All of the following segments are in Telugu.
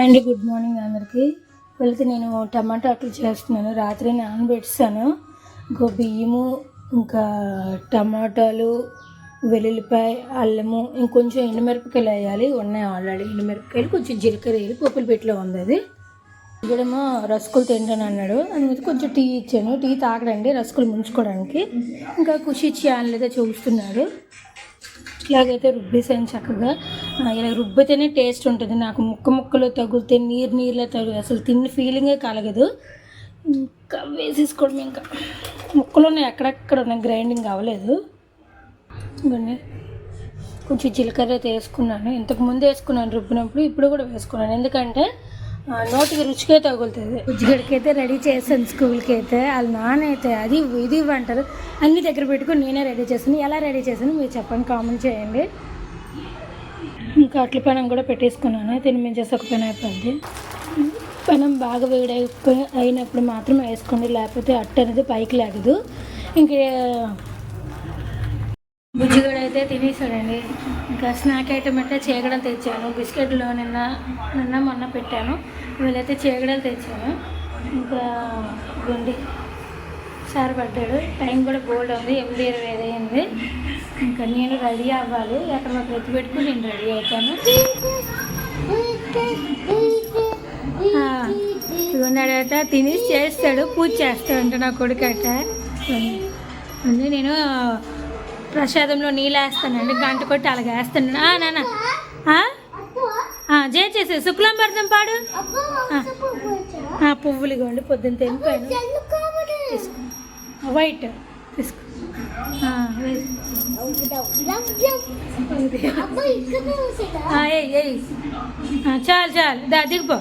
అండ్ గుడ్ మార్నింగ్ అందరికీ. వెళ్తే నేను టమాటా అట్లు చేస్తున్నాను. రాత్రి నానబెట్టాను ఇంకో బియ్యము ఇంకా టమాటాలు వెల్లుల్లిపాయ అల్లము ఇంకొంచెం ఎండుమిరపకాయలు వేయాలి. ఉన్నాయి ఆల్రెడీ ఎండుమిరపకాయలు కొంచెం జీలకర్ర వేయాలి. పప్పుల పెట్టిలో ఉంది అది. ఇక్కడేమో రసకులు తింటాను అన్నాడు. అందుకని కొంచెం టీ ఇచ్చాను. టీ తాగడండి రసకులు ముంచుకోవడానికి. ఇంకా ఖుషి చేయలేదో చూస్తున్నాడు. ఇలాగైతే రుబ్బేసాను చక్కగా. ఇలా రుబ్బితేనే టేస్ట్ ఉంటుంది. నాకు ముక్క ముక్కలు తగిలితే నీరు నీరులో తగులు అసలు తిన్న ఫీలింగే కలగదు. ఇంకా వేసేసుకోవడం ఇంకా. ముక్కలు ఉన్నాయి. ఎక్కడెక్కడ ఉన్నాయి. గ్రైండింగ్ అవ్వలేదు. కొంచెం జీలకర్ర అయితే వేసుకున్నాను. ఇంతకు ముందు వేసుకున్నాను రుబ్బినప్పుడు ఇప్పుడు కూడా వేసుకున్నాను. ఎందుకంటే నోటికి రుచిగా తగులుతుంది. ఉజ్జిగడికి అయితే రెడీ చేశాను స్కూల్కి అయితే వాళ్ళు నానైతే అది ఇది ఇవ్వంటారు అన్ని దగ్గర పెట్టుకుని నేనే రెడీ చేశాను. ఎలా రెడీ చేశాను మీరు చెప్పండి కామెంట్ చేయండి. ఇంకా అట్ల పెనం కూడా పెట్టేసుకున్నాను. తినిపించేసి ఒక పెనం అయిపోద్ది. పెనం బాగా వేడి అయిపోయి అయినప్పుడు మాత్రం వేసుకోండి. లేకపోతే అట్ట అనేది పైకి లాగదు. ఇంక బుజ్జిగడ అయితే తినేసాడండి ఇంకా స్నాక్ ఐటమ్ అంటే చేగడలు తెచ్చాను. బిస్కెట్లు నిన్న నిన్న మొన్న పెట్టాను. వీళ్ళైతే చేగడలు తెచ్చాను. ఇంకా గుండి సార్ పడ్డాడు. టైం కూడా బోల్డ్ ఉంది. ఎనిమిది ఇరవై ఐదు అయింది. ఇంకా నేను రెడీ అవ్వాలి. ఎక్కడ మాకు ఎత్తి పెట్టుకుని నేను రెడీ అవుతాను. ఇవన్నాడట తిని చేస్తాడు పూజ చేస్తాడంట నా కొడుకట. నేను ప్రసాదంలో నీళ్ళు వేస్తానండి గంట కొట్టి అలాగే వేస్తాను ఆ, నాన్న. ఆ? జయ చేసే శుక్లం భరతం పాడు. పువ్వులు ఇవ్వండి పొద్దున్న తెంపాను. తీసుకో వైట్ తీసుకో. ఏయ్ చాలు చాలు. దా దిగిపో.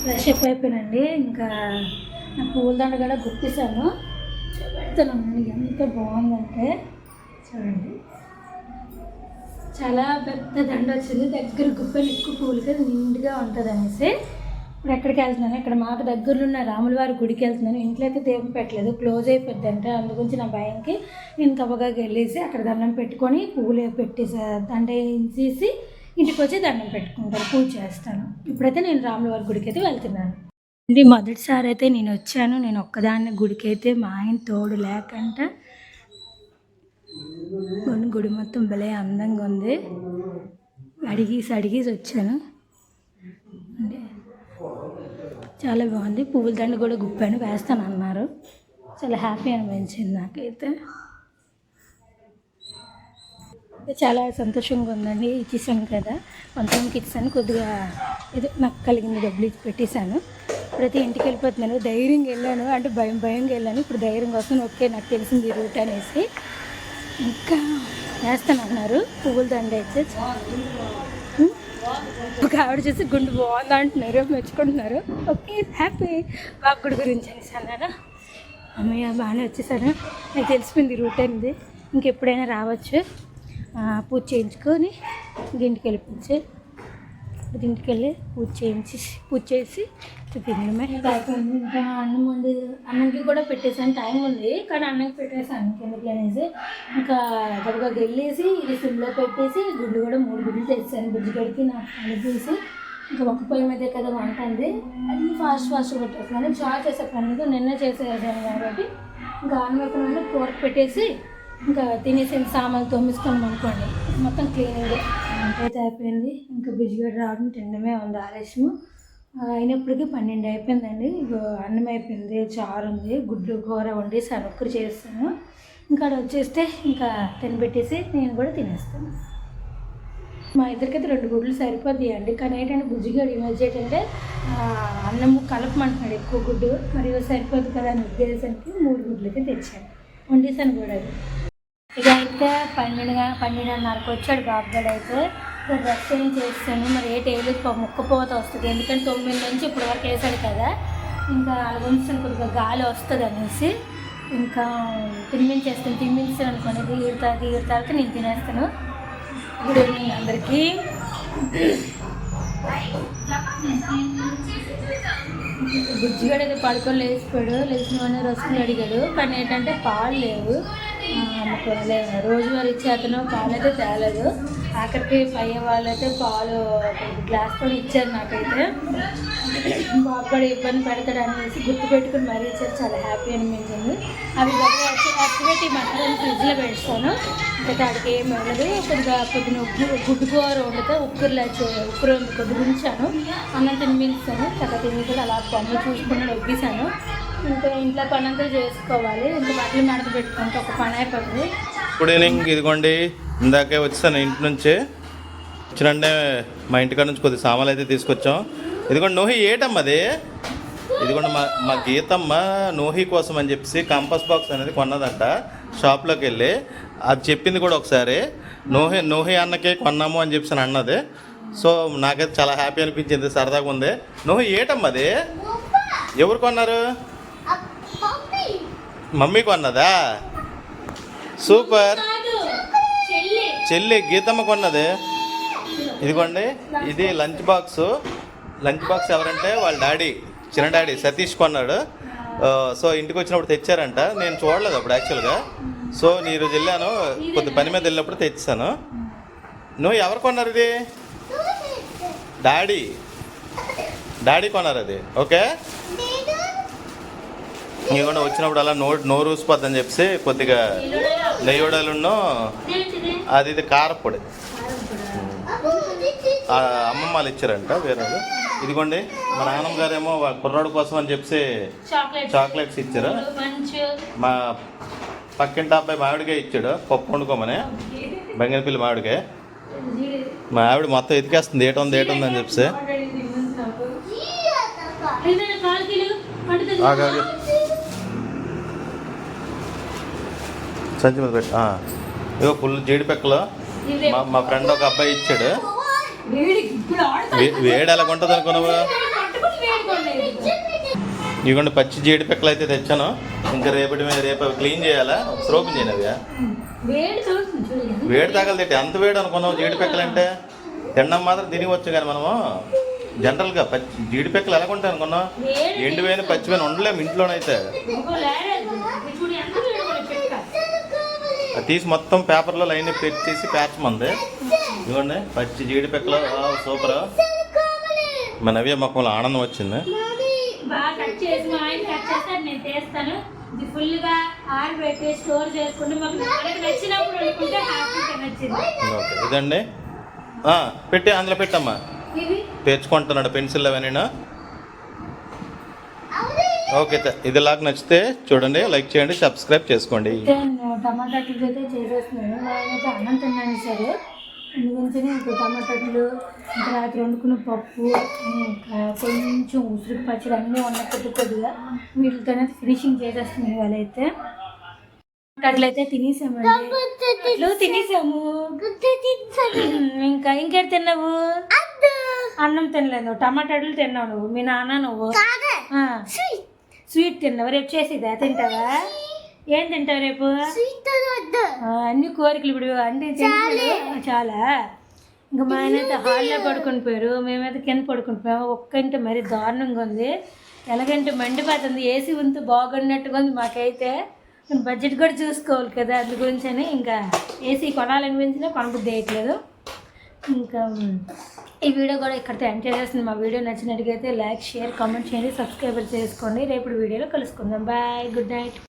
ఫ్రెష్ అప్ ఇంకా పూల దండ కూడా గుర్తిస్తాను చూపెడుతున్నాను ఎంత బాగుందంటే చూడండి. చాలా పెద్ద దండ వచ్చింది. దగ్గర గుప్పలు ఎక్కువ పూలు కదా నిండుగా ఉంటుంది అనేసి ఇప్పుడు ఎక్కడికి వెళ్తున్నాను? ఇక్కడ మాకు దగ్గరలో ఉన్న రాములవారి గుడికి వెళ్తున్నాను. ఇంట్లో అయితే దేవుని పెట్టలేదు. క్లోజ్ అయిపోద్ది అంటే అందుగురించి నా భయంకి నేను కవ్వగా వెళ్ళేసి అక్కడ దండం పెట్టుకొని పువ్వులు పెట్టేసా దండ వేసేసి ఇంటికి వచ్చి దండం పెట్టుకుంటాను. పూజ చేస్తాను. ఇప్పుడైతే నేను రాములవారి గుడికి అయితే వెళ్తున్నాను. ఇది మొదటిసారి అయితే నేను వచ్చాను. నేను ఒక్కదాన్ని గుడికి అయితే మా ఆయన తోడు లేకంట. కొన్ని గుడి మొత్తం భలే అందంగా ఉంది. అడిగేసి అడిగేసి వచ్చాను. చాలా బాగుంది. పువ్వుల దండ కూడా గుప్పాను వేస్తాను అన్నారు చాలా హ్యాపీ అనిపించింది నాకైతే. చాలా సంతోషంగా ఉందండి. ఇచ్చేసాను కదా. కొంతమందికి ఇచ్చాను కొద్దిగా ఇది నాకు కలిగింది డబ్బులు ఇచ్చి పెట్టేశాను. ప్రతి ఇంటికి వెళ్ళిపోతున్నాను. ధైర్యంగా వెళ్ళాను. అంటే భయం భయంగా వెళ్ళాను. ఇప్పుడు ధైర్యంగా వస్తాను ఓకే నాకు తెలిసింది ఈ రూట్ అనేసి ఇంకా వేస్తాను అన్నారు పువ్వుల దండ అయితే ఒక ఆవిడ చూసి గుండు బాగుంది అంటున్నారు. మెచ్చుకుంటున్నారు. Okay happy. బాబు గుడి గురించి అనేసి అన్నారా? అమ్మయ్య బాగానే వచ్చేసాను నాకు తెలిసిపోయింది రూట్ అనేది. ఇంకెప్పుడైనా రావచ్చు. పూజ చేయించుకొని ఇంటికి వెళ్ళిపోవచ్చు. ఇంటికి వెళ్ళి పూజ చేయించి పూజ చేసి చూపించడమే ఇంకా అన్నం ముందు అన్నంకి కూడా పెట్టేసాను. టైం ఉంది. కానీ అన్నంకి పెట్టేసాను. కిందకి అనేసి ఇంకా గబగబా వెళ్ళేసి ఇది సిమ్లో పెట్టేసి గుడ్లు కూడా మూడు గుడ్లు తెచ్చాను. బుజ్జిగడికి నాకు కలిపేసి ఇంకా ఒక పొయ్యి మీదే కదా వంట అంది అది ఫాస్ట్ ఫాస్ట్ పెట్టేసాను చాలా చేసే పని నిన్న చేసేదాన్ని కాబట్టి ఇంకా ఆనవేకుండా కూర పెట్టేసి ఇంకా తినేసిన సామాన్లు తోమేసుకున్నాం అనుకోండి మొత్తం క్లీనింగ్ అయితే అయిపోయింది. ఇంకా బిజిగడ్డ రావడం తినడమే ఉంది. ఆలస్యము. అయినప్పటికీ పన్నెండు అయిపోయిందండి. అన్నం అయిపోయింది చారు ఉంది గుడ్లు కూర వండి ఒక్కరు చేస్తాను. ఇంకా అక్కడ వచ్చేస్తే ఇంకా తినబెట్టేసి నేను కూడా తినేస్తాను. మా ఇద్దరికైతే రెండు గుడ్లు సరిపోద్ది అండి. కానీ ఏంటంటే బుజ్జిగాడు ఈ ఏంటంటే అన్నం కలపమంటున్నాడు ఎక్కువ గుడ్డు. మరియు సరిపోదు కదా అని ఉద్దేశానికి మూడు గుడ్లు అయితే తెచ్చాను. వండేసాను కూడా అది. ఇక అయితే పన్నెండుగా పన్నెండున్నరకు వచ్చాడు బాబుగాడు అయితే. ఇప్పుడు డ్రెస్ ఏం చేస్తాను మరి ఏ టేబుల్ ముక్కుపోత వస్తుంది. ఎందుకంటే తొమ్మిది నుంచి ఇప్పుడు వరకు వేసాడు కదా. ఇంకా అలా కొద్దిగా గాలి వస్తుంది అనేసి ఇంకా తినిపించేస్తాను. తినిపించాను అనుకోండి. తీరుతా తీరుతా తర్వాత నేను తినేస్తాను. గుడ్ ఈవినింగ్ అందరికీ. బుజ్జిగాడు అయితే పడుకొని లేచిపోయాడు. లేచిన వాడిని రసుకుని అడిగాడు. కానీ ఏంటంటే పాలు లేవు. రోజువారీ ఇచ్చే అతను పాలైతే తేలేదు. ఆఖరికి పై వాళ్ళైతే పాలు గ్లాస్తో ఇచ్చారు నాకైతే. బాబు కూడా ఇబ్బంది పెడతాడు అనేసి గుర్తు పెట్టుకుని మరీ ఇచ్చారు. చాలా హ్యాపీ అనిపించింది. అవి బాగా ఈ మటన్ ఫ్రిడ్జ్లో పెడతాను ఇంకా దానికి ఏం వెళ్ళదు కొద్దిగా కొద్దిగా ఉప్పు గుడ్డు కూర వండితే ఉక్కురులో ఉక్కురు కొద్దిగా ఉంచాను. అన్నం తినిపించాను చక్కగా తిని అలా పనులు చూసుకుని ఒగ్గిసాను ఇంకా ఇంట్లో పని అంతా చేసుకోవాలి. ఇంకా బట్టలు మడత పెట్టుకుంటే ఒక పని అయిపోతుంది గుడ్ ఈవినింగ్ ఇదిగోండి. ఇందాకే వచ్చాను ఇంటి నుంచి. వచ్చినంటే మా ఇంటికాడ నుంచి కొద్ది సామాన్లు అయితే తీసుకొచ్చాం. ఇదిగోండి నోహి ఏటమ్మా అది? ఇదిగోండి మా మా గీతమ్మ నోహి కోసం అని చెప్పేసి కంపస్ బాక్స్ అనేది కొన్నదంట. షాప్లోకి వెళ్ళి. అది చెప్పింది కూడా ఒకసారి. నోహి నోహి అన్నకే కొన్నాము అని చెప్పేసి అన్నది. సో నాకైతే చాలా హ్యాపీ అనిపించింది. సరదాగా ఉంది. నోహి ఏటమ్మా అది? ఎవరు కొన్నారు? మమ్మీ. కొన్నదా? సూపర్. చెల్లి. గీతమ్మ కొన్నది. ఇదిగోండి ఇది లంచ్ బాక్స్. లంచ్ బాక్స్ ఎవరంటే వాళ్ళ డాడీ చిన్న డాడీ సతీష్ కొన్నాడు. సో ఇంటికి వచ్చినప్పుడు తెచ్చారంట. నేను చూడలేదు అప్పుడు యాక్చువల్గా సో నేను వెళ్ళాను. కొద్ది పని మీద వెళ్ళినప్పుడు తెచ్చాను నువ్వు ఎవరు కొన్నారు ఇది? డాడీ. డాడీ కొన్నారు అది. ఓకే? ఇవ్వండి వచ్చినప్పుడు అలా నో నోరు ఊసిపోద్దని చెప్పేసి కొద్దిగా నెయ్యోడలున్నో అది ఇది కారపొడి ఆ అమ్మమ్మ వాళ్ళు ఇచ్చారంట వేరే. ఇదిగోండి మా నాన్నమ్మ గారేమో కుర్రాడు కోసం అని చెప్పి చాక్లెట్ చాక్లెట్స్ ఇచ్చారు మా పక్కింటి అబ్బాయి మామిడికాయ ఇచ్చాడు పప్పు వండుకోమని బంగినపల్లి మామిడికాయ మా ఆవిడ మొత్తం ఎతికేస్తుంది ఏటుంది ఏటుంది అని చెప్పి సంచి మీద పెట్టు ఆ. ఇగో ఫుల్ జీడిపెక్కలు మా మా ఫ్రెండ్ ఒక అబ్బాయి ఇచ్చాడు. వేడి ఎలా ఉంటుంది అనుకున్నావు? ఇదిగోండి పచ్చి జీడిపెక్కలు అయితే తెచ్చాను. ఇంకా రేపటి మీద రేపు అవి క్లీన్ చేయాలా? ఒకసారి ఓపెన్ చేయను అవి. వేడి తగులుతుంది చూడు ఎంత వేడి తగలదేటి ఎంత వేడి అనుకున్నావు జీడిపెక్కలు అంటే? తినడం మాత్రం తినవచ్చు కానీ మనము జనరల్గా పచ్చి జీడిపెక్కలు ఎలా కొంటాయి అనుకున్నావు? వేడి ఎండిపోయిన పచ్చిపోయిన ఉండలేము ఇంట్లోనైతే. అది తీసి మొత్తం పేపర్లో లైన్ పెట్టేసి పేర్చమంది ఇదిగోండి పచ్చి జీడిపెక్కలు సూపర్ మన నవ్య మొక్కలో ఆనందం వచ్చింది. బాగా కట్ చేసి మా ఆయన కట్ చేస్తే నేను తీస్తాను. ఇది ఫుల్గా ఆరబెట్టి స్టోర్ చేసుకుంటే మాకు మనకి నచ్చినప్పుడు వండుకుంటే హ్యాపీగా నచ్చింది. ఓకే ఇదండి. పెట్టి అందులో పెట్టమ్మా. తెచ్చుకుంటున్నాడు పెన్సిల్ అవన్నీ. ఓకే ఇది లాగా నచ్చితే చూడండి లైక్ చేయండి సబ్స్క్రైబ్ చేసుకోండి. టమాటాలు అయితే చేసేస్తున్నాను. నేనైతే అన్నం తిన్నాను సరే. ఇంకా టమాటాలు ఇంకా రాత్రి వండుకున్న పప్పు ఇంకా కొంచెం ఉసిరికి పచ్చడి అన్నీ ఉన్న కొద్ది కొద్దిగా వీటితోనే ఫినిషింగ్ చేసేస్తున్నాను ఇవాళ అయితే. అట్లయితే తినేసామండి. తినేసాము. ఇంకా ఇంకేం తిన్నావు? అన్నం. తినలేదు. టమాటాలు తిన్నావు నువ్వు. మీ నాన్న నువ్వు. స్వీట్ తిన్నావు? రేపు చేసేదా? తింటావా? ఏం తింటావు రేపు? అన్ని కోరికలు ఇప్పుడు అన్ని చాలా. ఇంకా మా ఆయన అయితే హాల్లో పడుకొని పోయారు. మేమైతే కింద పడుకుని పోయాము ఒక్క ఇంటి మరీ దారుణంగా ఉంది. ఎలాగంటే మండిపోతుంది. ఏసీ ఉంటే బాగున్నట్టుగా ఉంది మాకైతే. బడ్జెట్ కూడా చూసుకోవాలి కదా అందు గురించి అని ఇంకా ఏసీ కొనాలనిపించినా కొనబుద్ధి వేయట్లేదు ఇంకా ఈ వీడియో కూడా ఇక్కడితో ఎండ్ చేసేస్తుంది. మా వీడియో నచ్చినట్టుగైతే లైక్ షేర్ కామెంట్ చేయండి సబ్స్క్రైబర్ చేసుకోండి. రేపు వీడియోలో కలుసుకుందాం. Bye good night.